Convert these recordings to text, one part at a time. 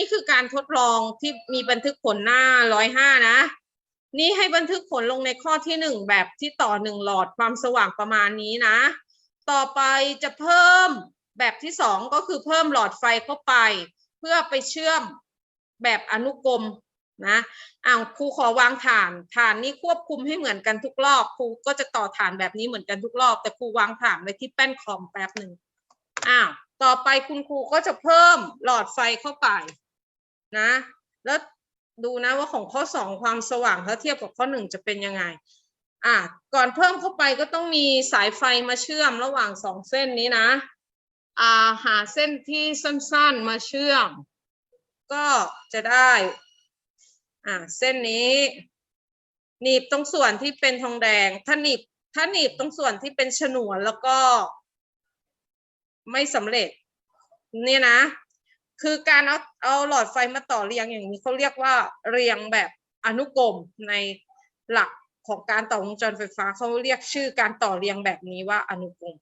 นี่คือการทดลองที่มีบันทึกผลหน้าร้อยห้านะ นี่ให้บันทึกผลลงในข้อที่หนึ่งแบบที่ต่อหนึ่งหลอดความสว่างประมาณนี้นะ ต่อไปจะเพิ่มแบบที่สองก็คือเพิ่มหลอดไฟเข้าไป เพื่อไปเชื่อมแบบอนุกรมนะอ้าวครูขอวางฐานฐานนี้ควบคุมให้เหมือนกันทุกรอบครูก็จะต่อฐานแบบนี้เหมือนกันทุกรอบ แต่ครูวางฐานไว้ที่แป้นคอมแป๊บหนึ่งอ้าวต่อไปคุณครูก็จะเพิ่มหลอดไฟเข้าไป นะ แล้วดูนะว่าของข้อสองความสว่างถ้าเทียบกับข้อหนึ่งจะเป็นยังไงอะก่อนเพิ่มเข้าไปก็ต้องมีสายไฟมาเชื่อมระหว่างสองเส้นนี้นะอ่าหาเส้นที่สั้นๆมาเชื่อม ก็จะได้อ่าเส้นนี้หนีบตรงส่วนที่เป็นทองแดง ถ้าหนีบถ้าหนีบตรงส่วนที่เป็นฉนวนแล้วก็ไม่สำเร็จ เนี่ยนะ คือการเอาเอาหลอดไฟมาต่อเรียงอย่างนี้เขาเรียกว่าเรียงแบบอนุกรมในหลักของการต่อวงจรไฟฟ้าเขาเรียกชื่อการต่อเรียงแบบนี้ว่าอนุกรม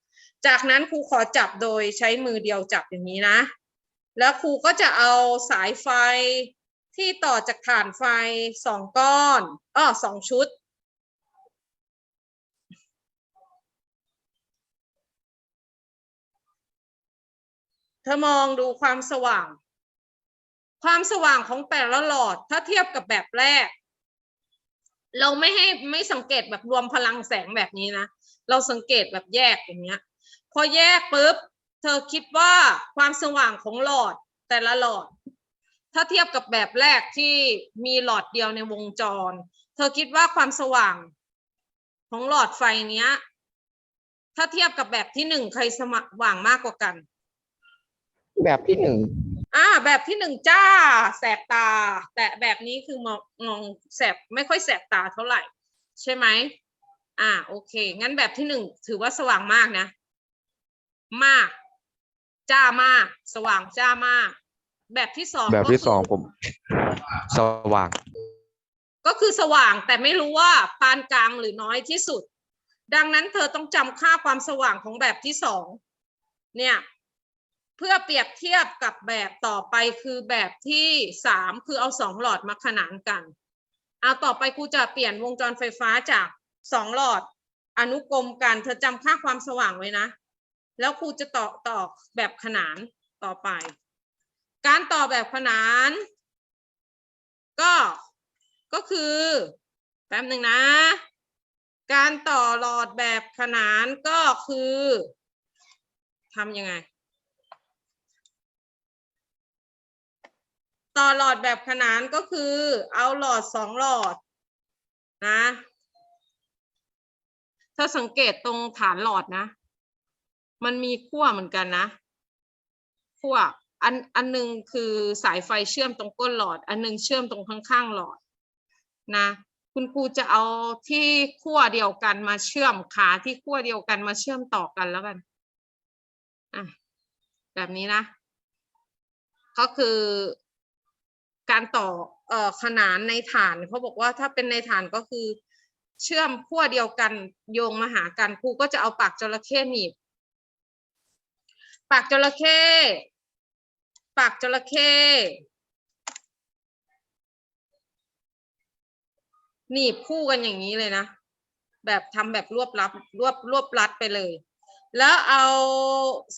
จากนั้นครูขอจับโดยใช้มือเดียวจับอย่างนี้นะ แล้วครูก็จะเอาสายไฟที่ต่อจากฐานไฟสองก้อนอ้อสองชุด ธอมองดูความสว่าง ความสว่างของแต่ละหลอด ถ้าเทียบกับแบบแรก เราไม่ให้ไม่สังเกตแบบรวมพลังแสงแบบนี้นะ เราสังเกตแบบแยกอย่างเงี้ย พอแยกปุ๊บ เธอคิดว่าความสว่างของหลอดแต่ละหลอด ถ้าเทียบกับแบบแรกที่มีหลอดเดียวในวงจร เธอคิดว่าความสว่างของหลอดไฟเนี้ย ถ้าเทียบกับแบบที่หนึ่งใครสว่างมากกว่ากัน แบบที่หนึ่งอ่า แบบที่หนึ่งจ้า แสบตา แต่แบบนี้คือมองมองแสบไม่ค่อยแสบตาเท่าไหร่ ใช่ไหมอ่า โอเค งั้นแบบที่หนึ่งถือว่าสว่างมากนะ มาก จ้ามาก สว่างจ้ามาก แบบที่สองแบบที่ก็คืสองผม สว่าง ก็คือสว่างแต่ไม่รู้ว่าปานกลางหรือน้อยที่สุด ดังนั้นเธอต้องจำค่าความสว่างของแบบที่สองเนี่ย เพื่อเปรียบเทียบกับแบบต่อไปคือแบบที่สามคือเอาสองหลอดมาขนานกัน เอาต่อไปครูจะเปลี่ยนวงจรไฟฟ้าจากสองหลอดอนุกรมกันเธอจำค่าความสว่างไว้นะ แล้วครูจะต่อต่อแบบขนานต่อไป การต่อแบบขนาน ก็ก็คือแป๊บหนึ่งนะ การต่อหลอดแบบขนานก็คือทำยังไง ต่อหลอดแบบขนานก็คือเอาหลอดสองหลอดนะ ถ้าสังเกตตรงฐานหลอดนะ มันมีขั้วเหมือนกันนะขั้วอันอันหนึงคือสายไฟเชื่อมตรงก้นหลอด อันหนึงเชื่อมตรงข้างๆหลอดนะ คุณครูจะเอาที่ขั้วเดียวกันมาเชื่อมขาที่ขั้วเดียวกันมาเชื่อมต่อกันแล้วกันอะแบบนี้นะ ก็คือ การต่อเอ่อขนานในฐานเขาบอกว่าถ้าเป็นในฐานก็คือ เชื่อมขั้วเดียวกันโยงมาหากันครูก็จะเอาปากจระเข้หนีบปากจระเข้ปากจระเข้หนีบคู่กันอย่างนี้เลยนะ แบบทำแบบรวบรัดรวบรวบรัดไปเลย แล้วเอา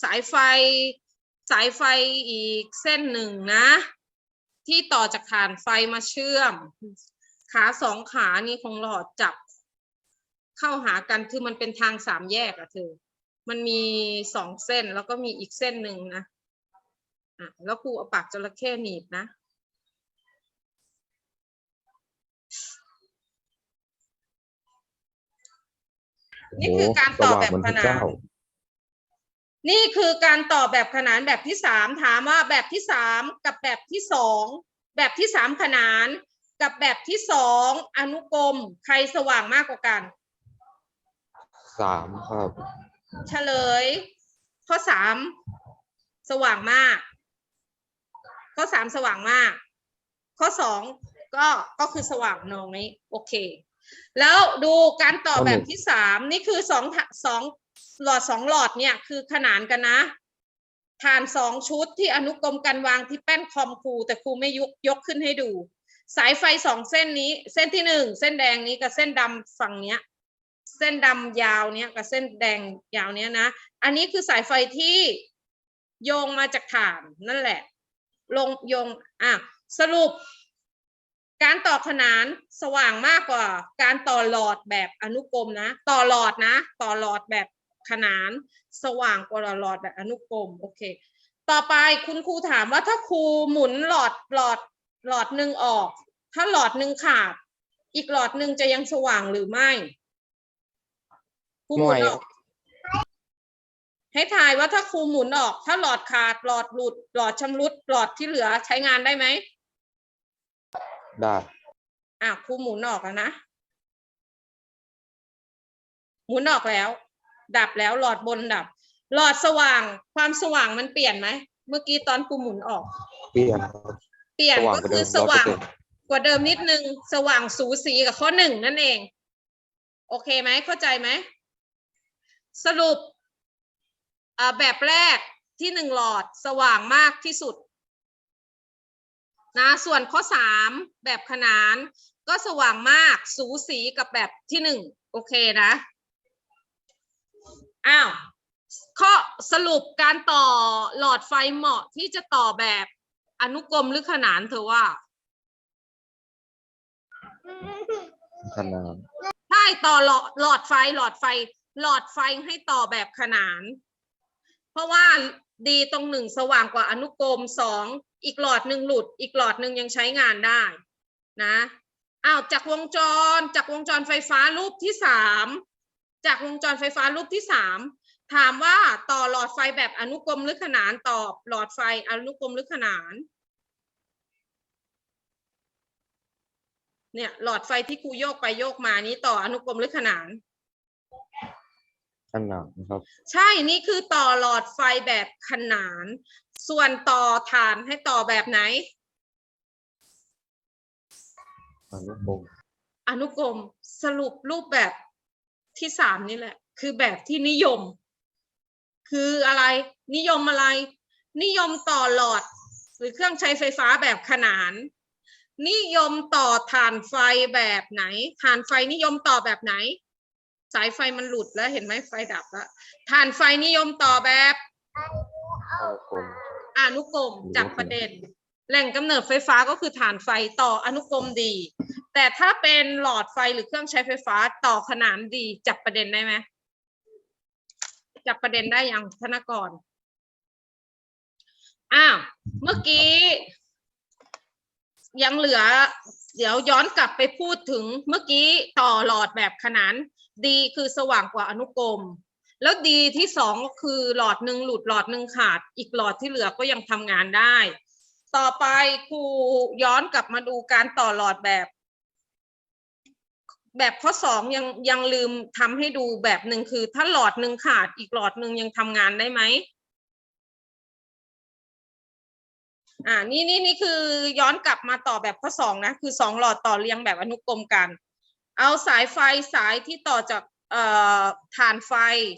สายไฟสายไฟอีกเส้นหนึ่งนะ ที่ต่อจากฐานไฟมาเชื่อม ขาสองขานี่ของหลอดจับ เข้าหากันคือมันเป็นทางสามแยกอะเธอ มันมีสองเส้นแล้วก็มีอีกเส้นหนึ่งนะอะแล้วครูเอาปากจระเข้หนีบนะนี่คือการต่อแบบเหมือนขพนาเจ้าน นี่คือการต่อแบบขนานแบบที่สามถามว่าแบบที่สามกับแบบที่สองแบบที่สามขนานกับแบบที่สองอนุกรมใครสว่างมากกว่ากัน สามครับเฉลย ข้อสามสว่างมาก ข้อสามสว่างมาก ข้อสองก็ก็คือสว่างน้อยโอเค แล้วดูการต่อข้อหแบนึ่บงที่สามนี่คือสองทะสอง หลอดสองหลอดเนี่ยคือขนานกันนะฐานสองชุดที่อนุกรมกันวางที่แป้นคอมครูแต่ครูไม่ยกยกขึ้นให้ดู สายไฟสองเส้นนี้ เส้นที่หนึ่งเส้นแดงนี้กับเส้นดำฝั่งเนี้ย เส้นดำยาวเนี้ยกับเส้นแดงยาวเนี้ยนะ อันนี้คือสายไฟที่โยงมาจากฐานนั่นแหละ ลงโยงอะสรุป การต่อขนานสว่างมากกว่า การต่อหลอดแบบอนุกรมนะ ต่อหลอดนะ ต่อหลอดแบบ ขนานสว่างกว่าหลอดแบบอนุกรมโอเค ต่อไปคุณครูถามว่าถ้าครูหมุนหลอดหลอดหลอดหนึ่งออก ถ้าหลอดหนึ่งขาด อีกหลอดหนึ่งจะยังสว่างหรือไม่ครูหมุนออกให้ทายว่าถ้าครูหมุนออก ถ้าหลอดขาดหลอดหลุด หลอดชำรุด หลอดที่เหลือใช้งานได้ไหมได้อะครูหมุนออกแล้วนะ หมุนออกแล้ว ดับแล้วหลอดบนดับ หลอดสว่างความสว่างมันเปลี่ยนไหมเมื่อกี้ตอนครูหมุนออก เปลี่ยนครับเปลี่ยนสว่างก็กว่าเดิคือมสว่าง100%กว่าเดิมนิดนึงสว่างสูสีกับข้อหนึ่งนั่นเอง โอเคไหมเข้าใจไหม สรุปอ่าแบบแรกที่หนึ่งหลอดสว่างมากที่สุดนะส่วนข้อสามแบบขนานก็สว่างมากสูสีกับแบบที่หนึ่งโอเคนะ อ้าวข้อสรุปการต่อหลอดไฟเหมาะที่จะต่อแบบอนุกรมหรือขนานเธอว่า ขนานใช่ต่อหลอดหลอดไฟหลอดไฟ หลอดไฟให้ต่อแบบขนาน เพราะว่าดีตรงหนึ่งสว่างกว่าอนุกรมสองอีกหลอดหนึ่งหลุด อีกหลอดหนึ่งยังใช้งานได้นะอ้าวจากวงจรจากวงจรไฟฟ้ารูปที่สาม จากวงจรไฟฟ้ารูปที่สามถามว่าต่อหลอดไฟแบบอนุกรมหรือขนานตอบหลอดไฟอนุกรมหรือขนาน เนี่ยหลอดไฟที่ครูโยกไปโยกมานี้ต่ออนุกรมหรือขนาน ขนานครับ ใช่นี่คือต่อหลอดไฟแบบขนาน ส่วนต่อฐานให้ต่อแบบไหน อนุกรมอนุกรมสรุปรูปแบบ ที่สามนี่แหละ คือแบบที่นิยม คืออะไร นิยมอะไร นิยมต่อหลอด หรือเครื่องใช้ไฟฟ้าแบบขนาน นิยมต่อฐานไฟแบบไหนฐานไฟนิยมต่อแบบไหน สายไฟมันหลุดแล้วเห็นไหมไฟดับแล้วฐานไฟนิยมต่อแบบอนุกรมอนุกรมจากประเด็น แหล่งกำเนิดไฟฟ้าก็คือฐานไฟต่ออนุกรมดี แต่ถ้าเป็นหลอดไฟหรือเครื่องใช้ไฟฟ้าต่อขนานดีจับประเด็นได้ไหมจับประเด็นได้ยังธนกรอ้าวเมื่อกี้ ยังเหลือ เดี๋ยวย้อนกลับไปพูดถึงเมื่อกี้ต่อหลอดแบบขนานดีคือสว่างกว่าอนุกรมแล้วดีที่สองก็คือหลอดหนึ่งหลุดหลอดหนึ่งขาด อีกหลอดที่เหลือก็ยังทำงานได้ ต่อไปครูย้อนกลับมาดูการต่อหลอดแบบ แบบข้อสองยังยังลืมทำให้ดูแบบหนึ่งคือ ถ้าหลอดหนึ่งขาดอีกหลอดหนึ่งยังทำงานได้ไหมอ่านี่นี่นี่คือย้อนกลับมาต่อแบบข้อสองนะคือสองหลอดต่อเรียงแบบอนุกรมกัน เอาสายไฟสายที่ต่อจากเอ่อฐานไฟ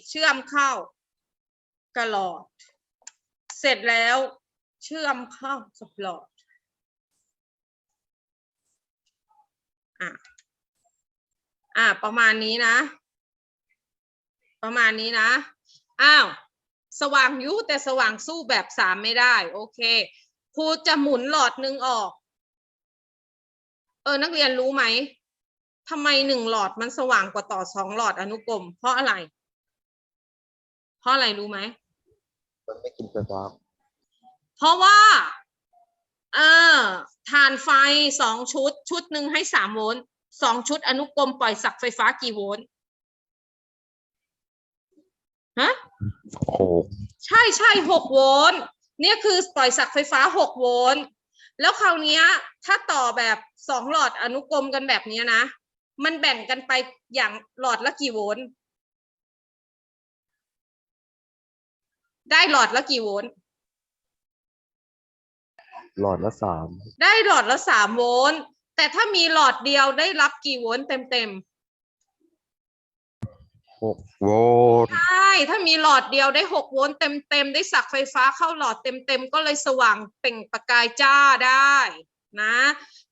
เชื่อมเข้ากระหลอด เสร็จแล้ว เชื่อมเข้ากับหลอดอะอะประมาณนี้นะ ประมาณนี้นะอ้าวสว่างยุแต่สว่างสู้แบบสามไม่ได้ โอเคครูจะหมุนหลอดหนึ่งออก เออนักเรียนรู้ไหมทำไมหนึ่งหลอดมันสว่างกว่าต่อสองหลอดอนุกรมเพราะอะไร เพราะอะไรรู้ไหมมันไม่กินไฟฟ้า เพราะว่า เออฐานไฟสองชุด ชุดหนึ่งให้สามโวลต์สองชุดอนุกรมปล่อยสักไฟฟ้ากี่โวลต์ฮะโอ้ใช่ใช่หกโวลต์เนี่ยคือปล่อยสักไฟฟ้าหกโวลต์แล้วคราวเนี้ยถ้าต่อแบบสองหลอดอนุกรมกันแบบเนี้ยนะ มันแบ่งกันไปอย่างหลอดละกี่โวลต์ได้หลอดละกี่โวลต์ หลอดละสามได้หลอดละสามโวลต์แต่ถ้ามีหลอดเดียวได้รับกี่โวลต์เต็มเต็มหกโวลต์ใช่ถ้ามีหลอดเดียวได้หกโวลต์เต็มเต็มๆได้สักไฟฟ้าเข้าหลอดเต็มเต็มๆก็เลยสว่างเปล่งประกายจ้าได้นะ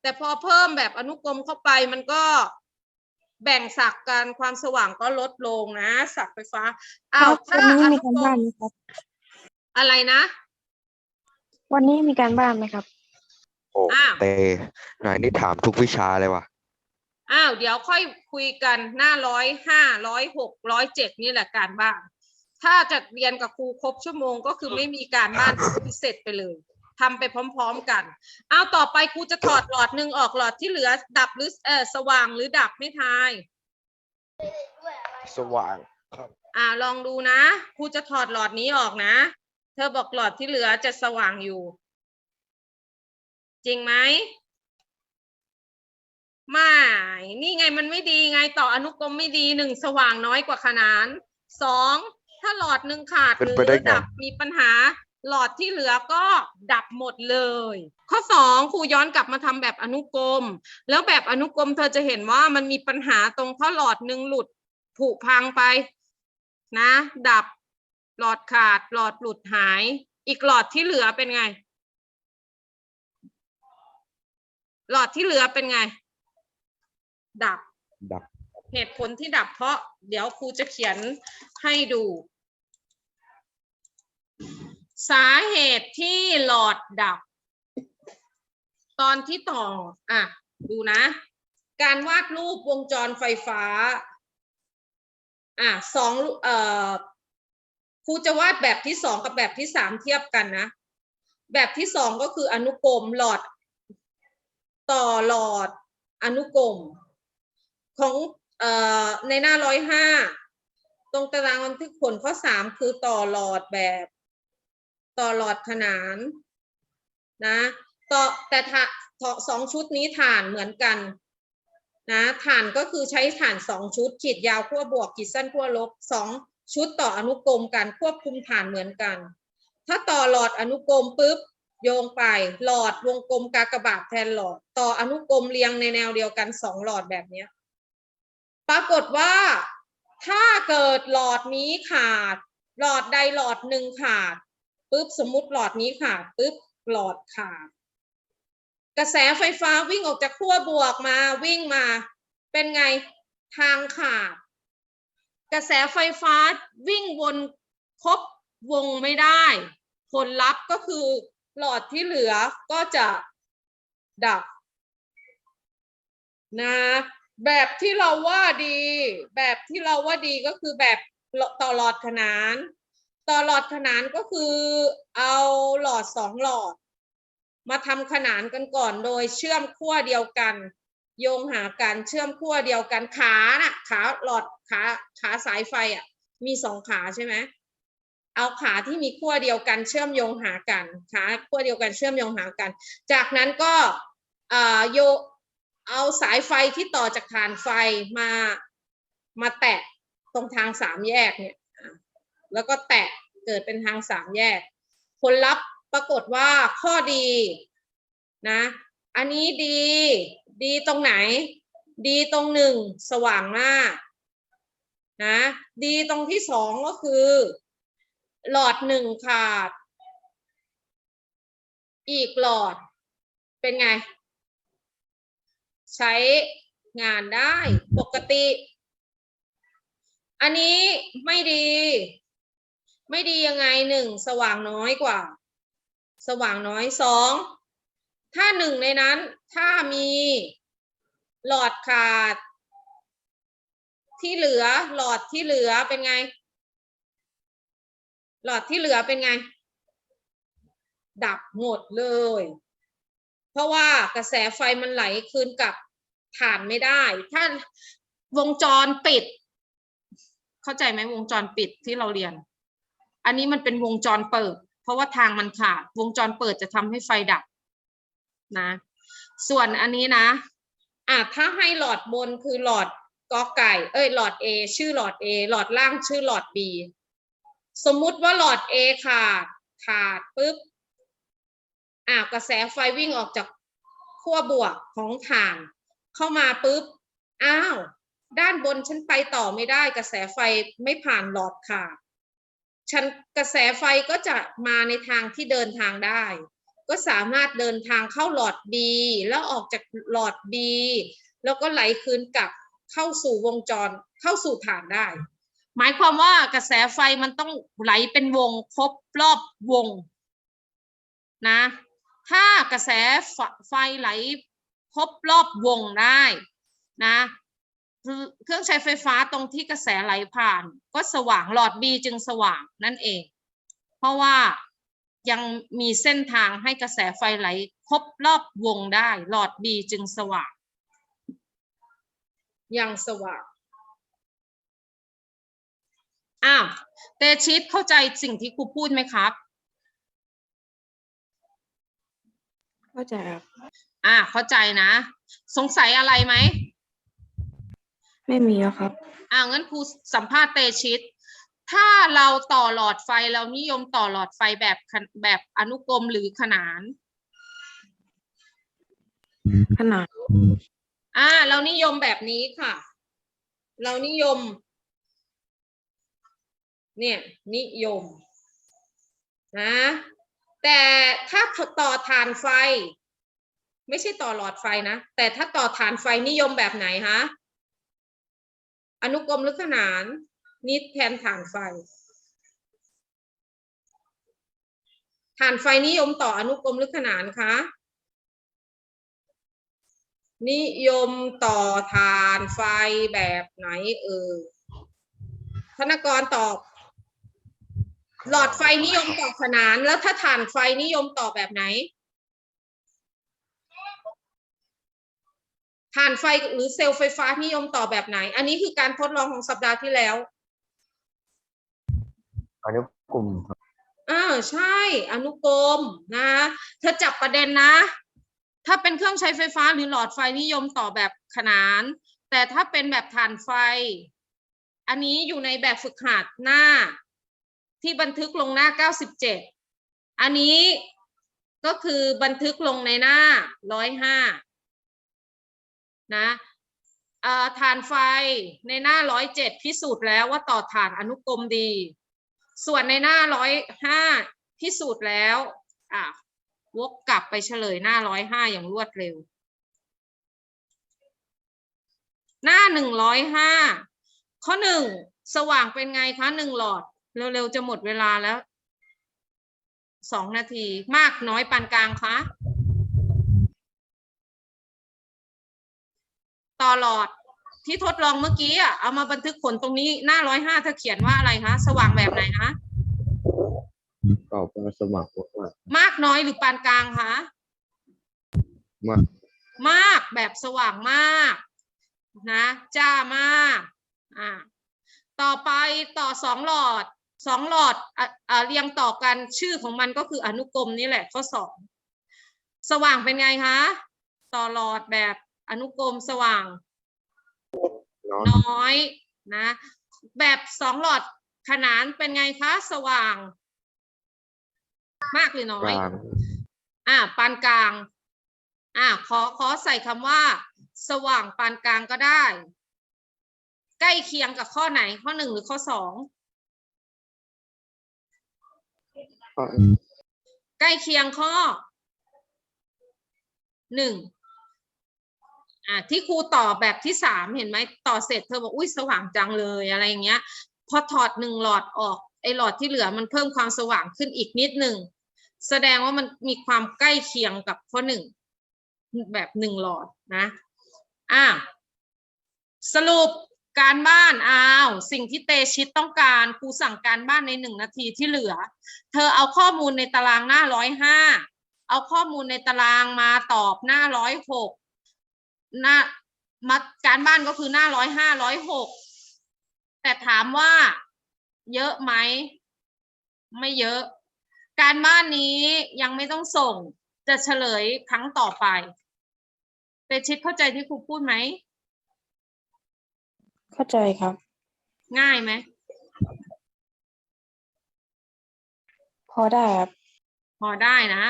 แต่พอเพิ่มแบบอนุกรมเข้าไปมันก็แบ่งสักกันความสว่างก็ลดลงนะ สักไฟฟ้าคอ้ารัวบถ้าวันนี้อมีนุการกรบ้านมไหมครับอะไรนะ วันนี้มีการบ้านไหมครับ โอ้อ้าว เตนายนี่ถามทุกวิชาเลยว่ะ อ้าวเดี๋ยวค่อยคุยกันหน้าร้อยห้าร้อยหกร้อยเจ็ดนี่แหละการบ้าน ถ้าจะเรียนกับครูครบชั่วโมงก็คือไม่มีการบ้าน พิเศษไปเลยทำไปพร้อมๆกันอ้าวต่อไปครูจะถอดหลอดหนึ่งออกหลอดที่เหลือ ดับหรือเออสว่างหรือดับไม่ทาย สว่างครับอ่าลองดูนะครูจะถอดหลอดนี้ออกนะ เธอบอกหลอดที่เหลือจะสว่างอยู่ จริงไหมไม่นี่ไงมันไม่ดีไงต่ออนุกรมไม่ดีหนึ่งสว่างน้อยกว่าขนานสองถ้าหลอดหนึ่งขาดหเป็นรือไปได้ไงดับมีปัญหา หลอดที่เหลือก็ดับหมดเลย ข้อสองครูย้อนกลับมาทำแบบอนุกรม แล้วแบบอนุกรมเธอจะเห็นว่ามันมีปัญหาตรงถ้าหลอดหนึ่งหลุดผุพังไป นะ ดับ หลอดขาดหลอดหลุดหาย อีกหลอดที่เหลือเป็นไง หลอดที่เหลือเป็นไง ดับ ดับ เหตุผลที่ดับเพราะ เดี๋ยวครูจะเขียนให้ดู สาเหตุที่หลอดดับ ตอนที่ต่อ อะ ดูนะ การวาดรูปวงจรไฟฟ้า อะสองรูเอ่อ ครูจะวาดแบบที่สองกับแบบที่สามเทียบกันนะ แบบที่สองก็คืออนุกรมหลอด ต่อหลอดอนุกรมของอในหน้าร้อยห้าตรงตารางบันทึกผลข้อสามคือต่อหลอดแบบต่อหลอดขนานนะต่อแต่ถ้าสองชุดนี้ฐานเหมือนกันนะฐานก็คือใช้ฐานสองชุดขีดยาวขั้วบวกขีดสั้นขั้วลบสอง ชุดต่ออนุกรมกันควบคุมฐานเหมือนกัน ถ้าต่อหลอดอนุกรมปุ๊บโยงไปหลอดวงกลมกากบาทแทนหลอด ต่ออนุกรมเรียงในแนวเดียวกันสองหลอดแบบนี้ปรากฏว่าถ้าเกิดหลอดนี้ขาด หลอดใดหลอดหนึ่งขาดปุ๊บสมมติหลอดนี้ขาดปุ๊บหลอดขาด กระแสไฟฟ้าวิ่งออกจากขั้วบวกมาวิ่งมา เป็นไงทางขาด กระแสไฟฟ้าวิ่งวนครบวงไม่ได้ ผลลัพธ์ก็คือหลอดที่เหลือก็จะดับนะแบบที่เราว่าดี แบบที่เราว่าดีก็คือแบบต่อหลอดขนาน ต่อหลอดขนานก็คือเอาหลอดสองหลอด มาทำขนานกันก่อนโดยเชื่อมขั้วเดียวกัน โยงหากันเชื่อมขั้วเดียวกันขาน่ะขาหลอดขาขาสายไฟอะมีสองขาใช่ไหมเอาขาที่มีขั้วเดียวกันเชื่อมโยงหากันขาขั้วเดียวกันเชื่อมโยงหากัน จากนั้นก็เออโยเอาสายไฟที่ต่อจากฐานไฟมามาแตะตรงทางสามแยกเนี่ยแล้วก็แตะเกิดเป็นทางสามแยก ผลลัพธ์ปรากฏว่าข้อดีนะ อันนี้ดี ดีตรงไหน ดีตรงหนึ่งสว่างมากนะดีตรงที่สองก็คือ หลอดหนึ่งขาด อีกหลอด เป็นไง ใช้งานได้ปกติ อันนี้ไม่ดี ไม่ดียังไงหนึ่งสว่างน้อยกว่า สว่างน้อยสอง ถ้าหนึ่งในนั้น ถ้ามีหลอดขาด ที่เหลือหลอดที่เหลือเป็นไง หลอดที่เหลือเป็นไง ดับหมดเลย เพราะว่ากระแสไฟมันไหลคืนกลับฐานไม่ได้ ถ้าวงจรปิด เข้าใจไหมวงจรปิดที่เราเรียน อันนี้มันเป็นวงจรเปิด เพราะว่าทางมันขาด วงจรเปิดจะทำให้ไฟดับ นะ ส่วนอันนี้นะอะถ้าให้หลอดบนคือหลอดกอไก่ เอ้ยหลอด A ชื่อหลอด A หลอดล่างชื่อหลอด B สมมุติว่าหลอด A ขาดขาดปุ๊บอะกระแสไฟวิ่งออกจากขั้วบวกของถ่านเข้ามาปุ๊บอ้าวด้านบนฉันไปต่อไม่ได้ กระแสไฟไม่ผ่านหลอดขาดฉันกระแสไฟก็จะมาในทางที่เดินทางได้ ก็สามารถเดินทางเข้าหลอด B แล้วออกจากหลอด B แล้วก็ไหลคืนกลับเข้าสู่วงจรเข้าสู่ฐานได้ หมายความว่ากระแสไฟมันต้องไหลเป็นวงครบรอบวงนะ ถ้ากระแสไฟไหลครบรอบวงได้นะเครื่องใช้ไฟฟ้าตรงที่กระแสไหลผ่าน ก็สว่างหลอด B จึงสว่างนั่นเอง เพราะว่า ยังมีเส้นทางให้กระแสไฟไหลครบรอบวงได้ หลอด B จึงสว่าง ยังสว่าง อ้าวเตชิตเข้าใจสิ่งที่ครูพูดไหมครับ เข้าใจครับอ่าเข้าใจนะ สงสัยอะไรไหม ไม่มีแล้วครับ อ่างั้นครูสัมภาษณ์เตชิต ถ้าเราต่อหลอดไฟเรานิยมต่อหลอดไฟแบบขนแบบอนุกรมหรือขนาน ขนาดอ่า เรานิยมแบบนี้ค่ะ เรานิยม เนี่ย นิยมนะแต่ถ้าต่อฐานไฟ ไม่ใช่ต่อหลอดไฟนะ แต่ถ้าต่อฐานไฟนิยมแบบไหนฮะอนุกรมหรือขนาน นิดแทนฐานไฟฐานไฟนิยมต่ออนุกรมหรือขนานคะ นิยมต่อฐานไฟแบบไหนเอ่ยธนกรตอบ หลอดไฟนิยมต่อขนาน แล้วถ้าฐานไฟนิยมต่อแบบไหนฐานไฟหรือเซลล์ไฟฟ้านิยมต่อแบบไหน อันนี้คือการทดลองของสัปดาห์ที่แล้ว อนุกลุ่มอ่าใช่อนุกรมนะเธอจับประเด็นนะ ถ้าเป็นเครื่องใช้ไฟฟ้าหรือหลอดไฟนิยมต่อแบบขนาน แต่ถ้าเป็นแบบถ่านไฟ อันนี้อยู่ในแบบฝึกหัดหน้า ที่บันทึกลงหน้า 97 อันนี้ก็คือบันทึกลงในหน้า 105 นะเอ่อถ่านไฟในหน้า 107 พิสูจน์แล้วว่าต่อถ่านอนุกรมดี ส่วนในหน้าร้อยห้าพิสูจน์แล้วอะวกกลับไปเฉลยหน้าร้อยห้าอย่างรวดเร็ว หน้าหนึ่งร้อยห้าข้อหนึ่งสว่างเป็นไงคะหนึ่งหลอด เร็วๆ จะหมดเวลาแล้วสองนาทีมากน้อยปานกลางคะต่อหลอด ที่ทดลองเมื่อกี้อะเอามาบันทึกผลตรงนี้หน้าร้อยห้าเธอเขียนว่าอะไรคะสว่างแบบไหนคะตอบว่าสมัครว่ามากน้อยหรือปานกลางคะมากมากแบบสว่างมากนะจ้ามากอ่าต่อไปต่อสองหลอดสองหลอดอะอะเรียงต่อกันชื่อของมันก็คืออนุกรมนี่แหละข้อสองสว่างเป็นไงคะต่อหลอดแบบอนุกรมสว่าง น้อยน้อยนะ แบบสองหลอดขนานเป็นไงคะ สว่าง มากหรือน้กอยลางอ่าปานกลาง อ่าขอขอใส่คำว่า สว่างปานกลางก็ได้ ใกล้เคียงกับข้อไหน ข้อหนึ่งหรือข้อสองก็ใกล้เคียงข้อหนึ่ง อ่าที่ครูตอบแบบที่สามเห็นไหมต่อเสร็จเธอบอกอุ้ยสว่างจังเลยอะไรอย่างเงี้ย พอถอดหนึ่งหลอดออกไอหลอดที่เหลือมันเพิ่มความสว่างขึ้นอีกนิดหนึ่งแสดงว่ามันมีความใกล้เคียงกับข้อหนึ่งแบบหนึ่งหลอดนะอ่าสรุปการบ้านอ้าวสิ่งที่เตชิตต้องการครูสั่งการบ้านในหนึ่งนาทีที่เหลือ เธอเอาข้อมูลในตารางหน้าร้อยห้าเอาข้อมูลในตารางมาตอบหน้าร้อยหก หน้ามาการบ้านก็คือหน้าร้อยห้าร้อยหกแต่ถามว่าเยอะไหม ไม่เยอะ การบ้านนี้ยังไม่ต้องส่ง จะเฉลยครั้งต่อไปเตชิตเข้าใจที่ครูพูดไหม เข้าใจครับ ง่ายไหม พอได้ครับ พอได้นะ